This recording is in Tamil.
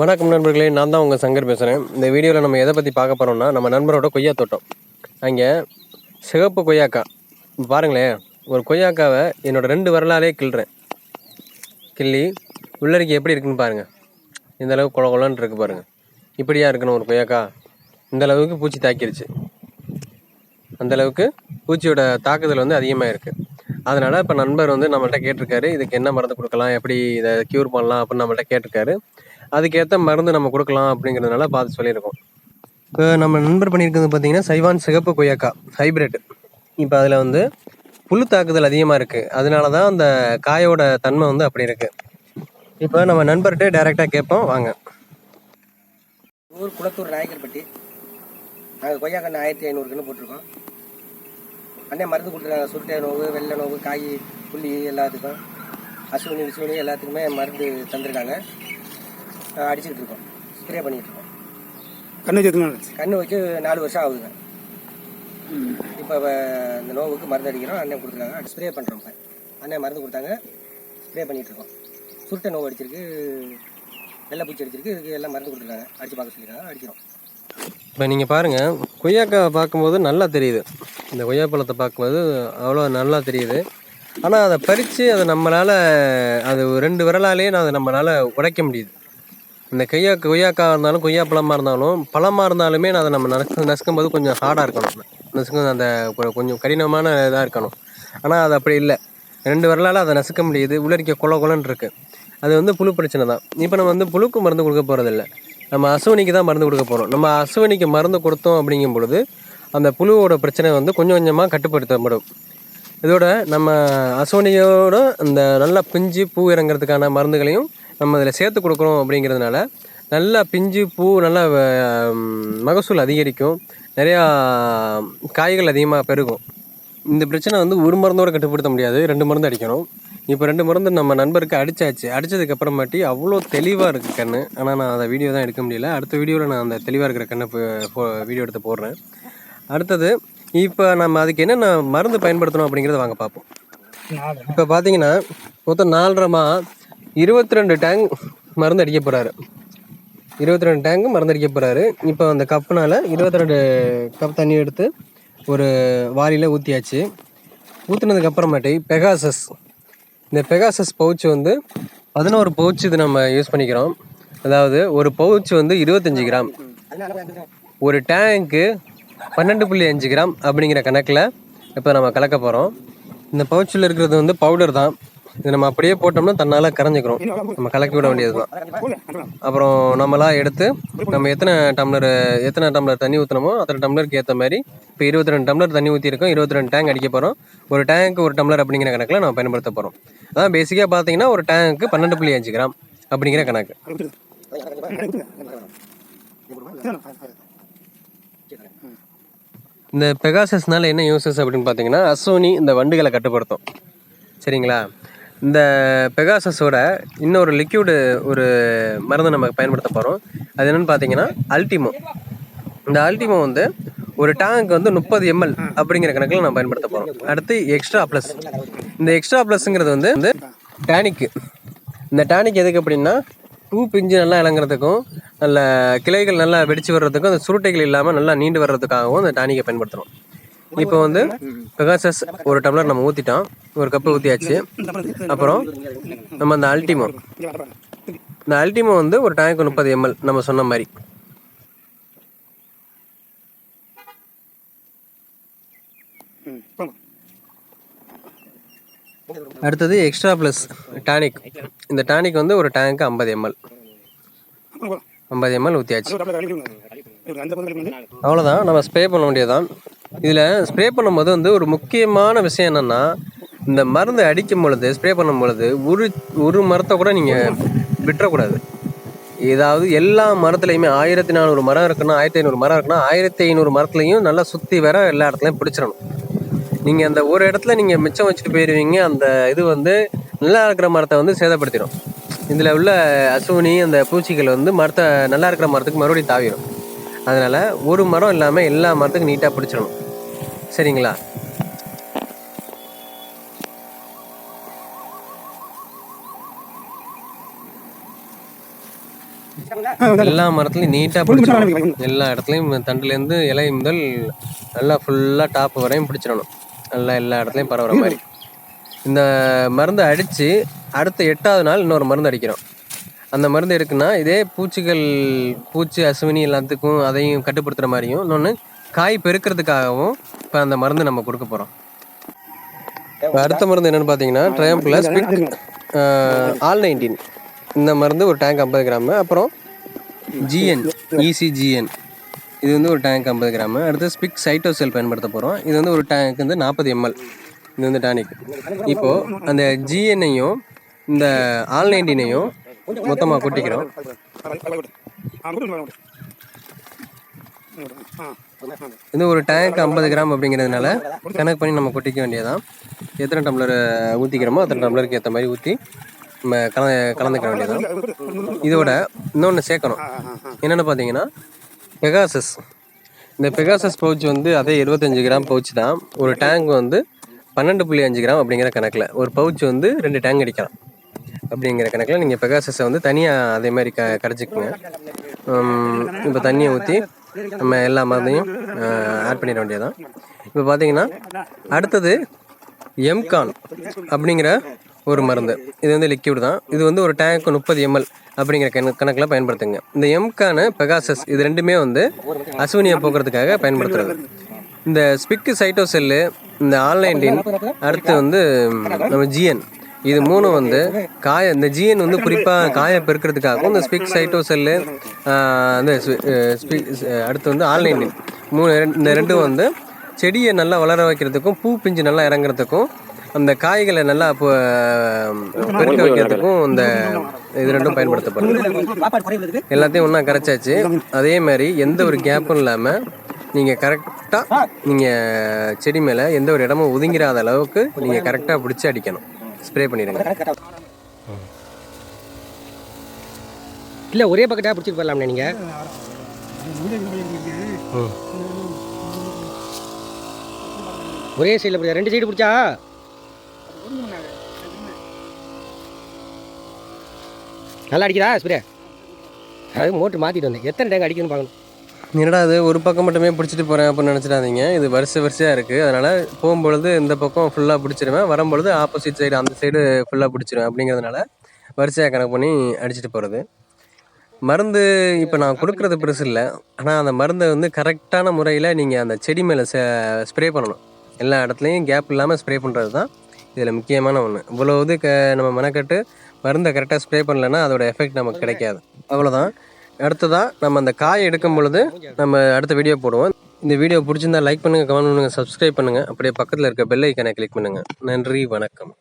வணக்கம் நண்பர்களே நான் தான் உங்கள் சங்கர் பேசுகிறேன் இந்த வீடியோவில் நம்ம எதை பற்றி பார்க்க போகிறோம்னா நம்ம நண்பரோட கொய்யா தோட்டம். அங்கே சிகப்பு கொய்யாக்கா. பாருங்களேன் ஒரு கொய்யாக்காவை என்னோடய ரெண்டு வரலாலே கிள்றேன். கிள்ளி உள்ளறிக்க எப்படி இருக்குன்னு பாருங்கள் இந்த அளவுக்கு குள குளன்னு இருக்கு பாருங்கள் இப்படியா இருக்கணும் ஒரு கொய்யாக்கா. இந்த அளவுக்கு பூச்சி தாக்கிருச்சு. அந்த அளவுக்கு பூச்சியோட தாக்குதல் வந்து அதிகமாக இருக்குது அதனால் இப்போ நண்பர் வந்து நம்மள்கிட்ட கேட்டிருக்காரு இதுக்கு என்ன மருந்து கொடுக்கலாம் எப்படி இதை க்யூர் பண்ணலாம் அப்படின்னு நம்மள்கிட்ட கேட்டிருக்காரு. அதுக்கேற்ற மருந்து நம்ம கொடுக்கலாம் அப்படிங்கிறதுனால பார்த்து சொல்லியிருக்கோம். இப்போ நம்ம நண்பர் பண்ணியிருக்கிறது பார்த்தீங்கன்னா சைவான் சிகப்பு கொய்யாக்கா ஹைப்ரிட் இப்போ அதில் வந்து புழு தாக்குதல் அதிகமாக இருக்குது அதனால தான் அந்த காயோட தன்மை வந்து அப்படி இருக்குது இப்போ நம்ம நண்பர்கிட்ட டைரெக்டாக கேட்போம். வாங்க. ஊர் குளத்தூர் நாயக்கர்பட்டி நாங்கள் கொய்யா கன்று ஆயிரத்தி ஐநூறு கன்று போட்டிருக்கோம். அண்ணே மருந்து கொடுத்துருக்காங்க. சுருட்டை நோவு வெள்ளை நோவு காய் புள்ளி எல்லாத்துக்கும். அசுவினி விசுவினி எல்லாத்துக்குமே மருந்து தந்திருக்காங்க. அடிச்சுக்கிட்டு இருக்கோம். ஸ்ப்ரே பண்ணிக்கிட்டு இருக்கோம். கண்ணு சேர்த்து நாள் கன்று வச்சு நாலு வருஷம் ஆகுதுங்க. இப்போ இந்த நோவுக்கு மருந்து அடிக்கிறோம். அண்ணன் கொடுத்துருக்காங்க ஸ்ப்ரே பண்ணுறோம் இப்போ. அண்ணன் மருந்து கொடுத்தாங்க. ஸ்ப்ரே பண்ணிகிட்டு இருக்கோம். சுருட்டை நோவு அடிச்சிருக்கு. வெள்ளை பூச்சி அடிச்சிருக்கு. இதுக்கு எல்லாம் மருந்து கொடுத்துருக்காங்க அடிச்சு பார்க்க சொல்லியிருக்காங்க. அடிக்கிறோம். இப்போ நீங்கள் பாருங்கள் கொய்யாக்காவை பார்க்கும்போது நல்லா தெரியுது. இந்த கொய்யா பழத்தை பார்க்கும்போது அவ்வளோ நல்லா தெரியுது. ஆனால் அதை பறித்து அதை நம்மளால் அது ஒரு ரெண்டு விரலாலே நான் அதை நம்மளால் உடைக்க முடியுது. இந்த கொய்யா கொய்யாக்கா இருந்தாலும் கொய்யா பழமாக இருந்தாலும் பழமாக இருந்தாலுமே நான் அதை நம்ம நசு நசுக்கும் போது கொஞ்சம் ஹார்டாக இருக்கணும். நசுக்கும் அந்த கொஞ்சம் கடினமான இதாக இருக்கணும். ஆனால் அது அப்படி இல்லை. ரெண்டு விரலால் அதை நசுக்க முடியுது. உள்ளரிக்க கொல கொலன்னு இருக்குது அது வந்து புழு பிரச்சனை தான். இப்போ நம்ம வந்து புழுக்கு மருந்து கொடுக்க போகிறதில்ல நம்ம அசுவனிக்கு தான் மருந்து கொடுக்க போகிறோம் நம்ம அசுவனிக்கு மருந்து கொடுத்தோம் அப்படிங்கும் பொழுது அந்த புழுவோட பிரச்சனை வந்து கொஞ்சம் கொஞ்சமாக கட்டுப்படுத்தப்படும். இதோட நம்ம அசுவனியோட இந்த நல்லா பிஞ்சு பூ இறங்குறதுக்கான மருந்துகளையும் நம்ம இதில் சேர்த்து கொடுக்குறோம் அப்படிங்கிறதுனால நல்லா பிஞ்சு பூ நல்லா ம், மகசூல் அதிகரிக்கும். நிறையா காய்கள் அதிகமாக பெருகும். இந்த பிரச்சனை வந்து ஒரு மருந்தோட கட்டுப்படுத்த முடியாது. ரெண்டு மருந்து அடிக்கணும். இப்போ ரெண்டு மருந்து நம்ம நண்பருக்கு அடிச்சாச்சு. அடிச்சதுக்கு அப்புறமாட்டி அவ்வளோ தெளிவாக இருக்குது கண்ணு. ஆனால் நான் அதை வீடியோ தான் எடுக்க முடியல. அடுத்த வீடியோவில் நான் அந்த தெளிவாக இருக்கிற கண்ணை வீடியோ எடுத்து போடுறேன். அடுத்தது இப்போ நம்ம அதுக்கு என்னென்ன மருந்து பயன்படுத்தணும் அப்படிங்கிறத வாங்க பார்ப்போம். இப்போ பார்த்தீங்கன்னா மொத்தம் நாலரைமா இருபத்தி ரெண்டு டேங்க் மருந்து அடிக்க போகிறாரு இருபத்தி ரெண்டு டேங்கு மருந்து அடிக்க போகிறாரு இப்போ அந்த கப்புனால் இருபத்தி ரெண்டு கப் தண்ணி எடுத்து ஒரு வாளியில் ஊற்றியாச்சு ஊற்றினதுக்கப்புறமாட்டி பெகாசஸ் இந்த பெகாசஸ் பவுச் வந்து பதினோரு பவுச் இது நம்ம யூஸ் பண்ணிக்கிறோம். அதாவது ஒரு பவுச் வந்து இருபத்தஞ்சி கிராம். ஒரு டேங்க்கு பன்னெண்டு புள்ளி அஞ்சு கிராம் அப்படிங்கிற கணக்கில் இப்போ நம்ம கலக்க போகிறோம் இந்த பவுச்சில் இருக்கிறது வந்து பவுடர் தான். இது நம்ம அப்படியே போட்டோம்னா தன்னால் கரைஞ்சிக்கிறோம். நம்ம கலக்கி விட வேண்டியது தான். அப்புறம் நம்மளா எடுத்து நம்ம எத்தனை டம்ளர் எத்தனை டம்ளர் தண்ணி ஊற்றுனமோ அத்தனை டம்ளருக்கு ஏற்ற மாதிரி இப்போ இருபத்தி ரெண்டு டம்ளர் தண்ணி ஊற்றிருக்கோம் இருபத்தி ரெண்டு டேங்க் அடிக்க போகிறோம் ஒரு டேங்க் ஒரு டம்ளர் அப்படிங்கிற கணக்கில் நம்ம பயன்படுத்த போகிறோம் அதான் பேசிக்காக பார்த்தீங்கன்னா ஒரு டேங்க்கு பன்னெண்டு புள்ளி அஞ்சு கிராம் அப்படிங்கிற கணக்கு. இந்த பெகாசஸ்னால என்ன யூசஸ் அப்படின்னு பார்த்தீங்கன்னா அசோனி இந்த வண்டுகளை கட்டுப்படுத்தும். சரிங்களா? இந்த பெகாசஸோட இன்னொரு லிக்யூடு ஒரு மருந்து நம்ம பயன்படுத்த போகிறோம் அது என்னென்னு பார்த்தீங்கன்னா அல்டிமோ இந்த அல்டிமோ வந்து ஒரு டேங்க் வந்து முப்பது எம்எல் அப்படிங்கிற கணக்கில் நம்ம பயன்படுத்த போகிறோம் அடுத்து எக்ஸ்ட்ரா ப்ளஸ் இந்த எக்ஸ்ட்ரா ப்ளஸ்ங்கிறது வந்து வந்து டானிக்கு இந்த டானிக் எதுக்கு அப்படின்னா பூ பிஞ்சு நல்லா இளங்குறதுக்கும் நல்ல கிளைகள் நல்லா வெடிச்சு வர்றதுக்கும் அந்த சுருட்டைகள் இல்லாமல் நல்லா நீண்டு வர்றதுக்காகவும் இந்த டானிக்கை பயன்படுத்துகிறோம் இப்போ வந்து பெகாசஸ் ஒரு டம்ளர் நம்ம ஊற்றிட்டோம் ஒரு கப்பு ஊற்றியாச்சு அப்புறம் நம்ம அந்த அல்டிமோ இந்த அல்டிமோ வந்து ஒரு டேங்க் முப்பது எம்எல் நம்ம சொன்ன மாதிரி. அடுத்தது எக்ஸ்ட்ரா ப்ளஸ் டானிக் இந்த டானிக் வந்து ஒரு டேங்க் ஐம்பது எம்எல் ஐம்பது எம்எல் ஊற்றியாச்சு அவ்வளோதான் நம்ம ஸ்ப்ரே பண்ண வேண்டியதுதான். இதில் ஸ்ப்ரே பண்ணும்போது வந்து ஒரு முக்கியமான விஷயம் என்னென்னா இந்த மருந்து அடிக்கும் பொழுது ஸ்ப்ரே பண்ணும் பொழுது ஒரு ஒரு மரத்தை கூட நீங்கள் விட்டுறக்கூடாது. ஏதாவது எல்லா மரத்துலையுமே ஆயிரத்தி நானூறு மரம் இருக்குன்னா ஆயிரத்தி ஐநூறு மரம் இருக்குன்னா ஆயிரத்தி ஐநூறு மரத்துலையும் நல்லா சுற்றி வர எல்லா இடத்துலையும் பிடிச்சிடணும். நீங்கள் அந்த ஒரு இடத்துல நீங்கள் மிச்சம் வச்சுட்டு போயிடுவீங்க அந்த இது வந்து நல்லா இருக்கிற மரத்தை வந்து சேதப்படுத்திடும். இதில் உள்ள அசுவினி அந்த பூச்சிகள் வந்து மரத்தை நல்லா இருக்கிற மரத்துக்கு மறுபடியும் தாவிடும் அதனால் ஒரு மரம் இல்லாமல் எல்லா மரத்துக்கும் நீட்டாக பிடிச்சிடணும். சரிங்களா? எல்லா மரத்துலையும் நீட்டாக பிடிச்சிடணும் எல்லா இடத்துலையும் தண்டுலேருந்து இலை முதல் நல்லா ஃபுல்லாக டாப் வரையும் பிடிச்சிடணும். நல்லா எல்லா இடத்துலையும் பரவுற மாதிரி. இந்த மருந்து அடித்து அடுத்த எட்டாவது நாள் இன்னொரு மருந்து அடிக்கிறோம். அந்த மருந்து எதுக்குன்னா இதே பூச்சிகள் பூச்சி அசுவினி எல்லாத்துக்கும் அதையும் கட்டுப்படுத்துகிற மாதிரியும் இன்னொன்று காய் பெருக்கிறதுக்காகவும் இப்போ அந்த மருந்து நம்ம கொடுக்க போகிறோம் அடுத்த மருந்து என்னென்னு பார்த்தீங்கன்னா ட்ரையம்பில் ஸ்பிக் ஆல் நைன்டீன் இந்த மருந்து ஒரு டேங்க் ஐம்பது கிராமு அப்புறம் ஜிஎன் இசிஜிஎன் இது வந்து ஒரு டேங்க் ஐம்பது கிராமு அடுத்து ஸ்பிக் சைட்டோசெல் பயன்படுத்த போகிறோம் இது வந்து ஒரு டேங்க் வந்து நாற்பது எம்எல் இது வந்து டானிக் இப்போது அந்த ஜிஎன்னையும் இந்த ஆல் நைன்டீனையும் மொத்தமாக கொட்டிக்கிறோம். இது ஒரு டேங்க் ஐம்பது கிராம் அப்படிங்கிறதுனால கணக்கு பண்ணி நம்ம கொட்டிக்க வேண்டியதான் எத்தனை டம்ளர் ஊற்றிக்கிறோமோ அத்தனை டம்ளருக்கு ஏற்ற மாதிரி ஊற்றி நம்ம கல கலந்துக்க வேண்டியது இதோட இன்னொன்று சேர்க்கணும். என்னென்னு பார்த்தீங்கன்னா பெகாசஸ் இந்த பெகாசஸ் பவுச் வந்து அதே இருபத்தஞ்சு கிராம் பவுச் தான். ஒரு டேங்க் வந்து பன்னெண்டு புள்ளி அஞ்சு கிராம் அப்படிங்கிற கணக்கில். ஒரு பவுச் வந்து ரெண்டு டேங்க் அடிக்கலாம். அப்படிங்கிற கணக்கில் நீங்கள் பெகாசஸை வந்து தனியாக அதே மாதிரி க கரைச்சிக்கோங்க. இப்போ தண்ணியை ஊற்றி நம்ம எல்லா மருந்தையும் ஆட் பண்ணிட வேண்டியதான் இப்போ பார்த்தீங்கன்னா அடுத்தது எம்கான் அப்படிங்கிற ஒரு மருந்து. இது வந்து லிக்யூட் தான். இது வந்து ஒரு டேங்க் முப்பது எம்எல் அப்படிங்கிற கண கணக்கில் பயன்படுத்துங்க. இந்த எம்கானு பெகாசஸ் இது ரெண்டுமே வந்து அசுவனியை போக்குறதுக்காக பயன்படுத்துறது. இந்த ஸ்பிக்கு சைட்டோசெல்லு இந்த ஆன்லைன் ஆன்லைன்டின் அடுத்து வந்து நம்ம ஜிஎன் இது மூணும் வந்து காய இந்த ஜிஎன் வந்து குறிப்பாக காய பெருக்கிறதுக்காகவும் இந்த ஸ்பிக் சைட்டோசெல்லு அந்த ஸ்பிக் அடுத்து வந்து ஆன்லைன்டின் மூணு ரெண்டு- இந்த ரெண்டும் வந்து செடியை நல்லா வளர வைக்கிறதுக்கும் பூ பிஞ்சு நல்லா இறங்குறதுக்கும் அந்த காய்களை நல்லா பெருக்க வைக்கிறதுக்கும் இந்த இது ரெண்டும் பயன்படுத்தப்படுது. எல்லாத்தையும் ஒன்றா கரைச்சாச்சு. அதே மாதிரி எந்த ஒரு கேப்பும் இல்லாமல் நீங்கள் கரெக்டாக நீங்கள் செடி மேலே எந்த ஒரு இடமும் ஒதுங்கிடாத அளவுக்கு நீங்கள் கரெக்டாக பிடிச்சி அடிக்கணும். ஸ்ப்ரே பண்ணிடுங்க. இல்லை ஒரே பக்கெட்டாக பிடிச்சிட்டு போயிடலாம்ண்ணே நீங்கள் ஒரே சைடில் பிடிச்சா ரெண்டு சைடு பிடிச்சா? நல்லா அடிக்கிறா ஸ்ப்ரே? அது மோட்ரு மாற்றிட்டு வந்தேன். எத்தனை டேங்க் அடிக்கணும்னு பார்க்கணும்? என்னடா அது ஒரு பக்கம் மட்டுமே பிடிச்சிட்டு போகிறேன் அப்படின்னு நினச்சிடாதீங்க. இது வரிசை வரிசையாக இருக்குது அதனால் போகும்பொழுது இந்த பக்கம் ஃபுல்லாக பிடிச்சிருவேன். வரும்பொழுது ஆப்போசிட் சைடு அந்த சைடு ஃபுல்லாக பிடிச்சிருவேன் அப்படிங்கிறதுனால வரிசையாக கணக்கு பண்ணி அடிச்சிட்டு போகிறது மருந்து இப்போ நான் கொடுக்குறது பெருசு இல்லை. ஆனால் அந்த மருந்தை வந்து கரெக்டான முறையில் நீங்கள் அந்த செடி மேலே ஸ்ப்ரே பண்ணணும். எல்லா இடத்துலையும் கேப் இல்லாமல் ஸ்ப்ரே பண்ணுறது தான் இதில் முக்கியமான ஒன்று இவ்வளோ இது க நம்ம மெனக்கட்டு மருந்தை கரெக்டாக ஸ்ப்ரே பண்ணலைன்னா அதோட எஃபெக்ட் நமக்கு கிடைக்காது. அவ்வளோதான் அடுத்ததாக நம்ம அந்த காய் எடுக்கும் பொழுது நம்ம அடுத்த வீடியோ போடுவோம். இந்த வீடியோ பிடிச்சிருந்தா லைக் பண்ணுங்கள் கமெண்ட் பண்ணுங்கள் சப்ஸ்கிரைப் பண்ணுங்கள் அப்படியே பக்கத்தில் இருக்க பெல் ஐக்கனை கிளிக் பண்ணுங்கள் நன்றி வணக்கம்.